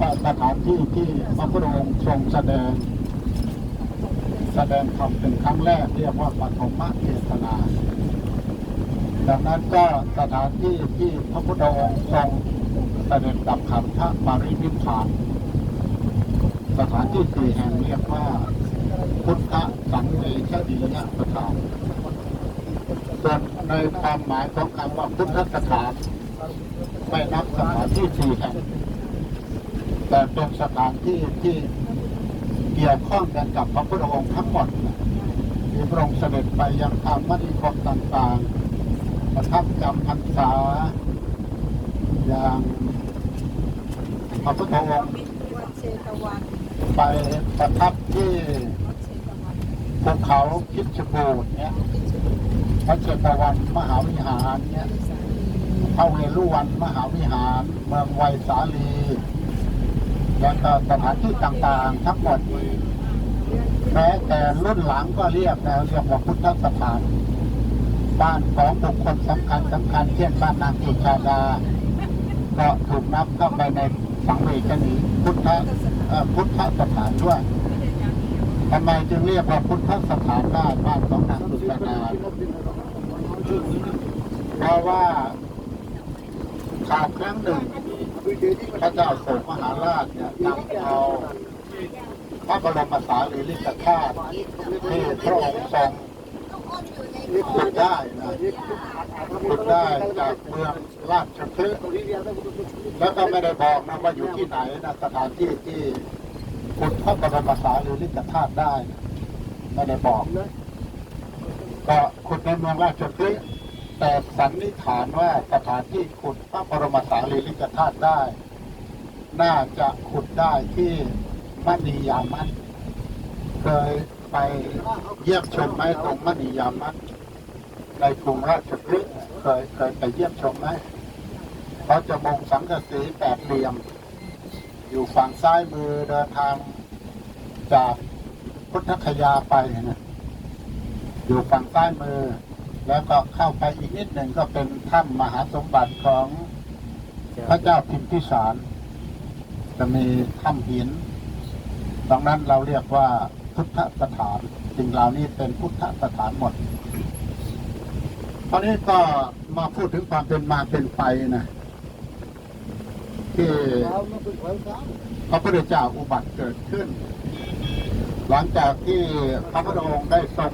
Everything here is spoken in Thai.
ก็สถานที่ที่พระพุทธองค์ทรงแสดง แสดงธรรมเป็นครั้งแรกเรียกว่าปฐมเทศนาดังนั้นก็สถานที่ที่พระพุทธองค์ทรงเสด็จดับขันธปรินิพพาน สถานที่สี่แห่งเรียกว่า พุทธสังเวชดียสถานส่วนในความหมายของคำว่าพุทธสถานไม่นับสถานที่สี่แห่ง แต่เป็นสถานที่ที่เกี่ยวข้องกันกับพระพุทธองค์ทั้งหมดที่พระองค์เสด็จไปยังทางมณีคมต่างๆ ประทับจำพรรษา อย่างพระพุทธองค์ไปประทับที่ภูเขาคิดชบูรเนี่ยพระเจตวันมหาวิหารเนี่ยพระเวรุวันมหาวิหาร เมืองไวยสาลี แล้วก็สถานที่ต่างๆ ทั้งหมดแม้แต่รุ่นหลังก็เรียกนะเรียกว่าพุทธสถาน บ้านของบุคคลสำคัญสำคัญเช่นบ้านนางสุชาดา ก็ถูกนับเข้าไปในสังเวชนีพุทธพุทธสถานด้วยทำไมจึงเรียกว่าพุทธสถานได้บ้านของนางสุชาดาเพราะว่าข่าวครั้งหนึ่ง พระเจ้าโศกมหาราชเนี่ยนำเอาพระบรมสารีริกธาตุที่พระองค์ทรงขุดได้นะขุดได้จากเมืองราชพฤกษ์แล้วก็ไม่ได้บอกนะว่าอยู่ที่ไหนนะสถานที่ที่ขุดพระบรมสารีริกธาตุได้ ไม่ได้บอกก็ขุดในเมืองราชพฤกษ์ แต่สันนิษฐานว่าสถานที่ขุดพระบรมสารีริกธาตุได้ น่าจะขุดได้ที่มณียามันเคยไปเยี่ยมชมไหมตรงมณียามันในกรุงราชพฤกษ์เคยเคยไปเยี่ยมชมไหมเขาจะมงสังกะสีแปดเหลี่ยม อยู่ฝั่งซ้ายมือเดินทางจากพุทธคยาไปนะอยู่ฝั่งซ้ายมือ แล้วก็เข้าไปอีกนิดหนึ่งก็เป็นถ้ำมหาสมบัติของพระเจ้าพิมพิสาร จะมีถ้ำหินดังนั้นเราเรียกว่าพุทธสถานสิ่งเหล่านี้เป็นพุทธสถานหมดตอนนี้ก็มาพูดถึงความเป็นมาเป็นไปนะที่พระพุทธเจ้าอุบัติเกิดขึ้น หลังจากที่พระพุทธองค์ได้ทรง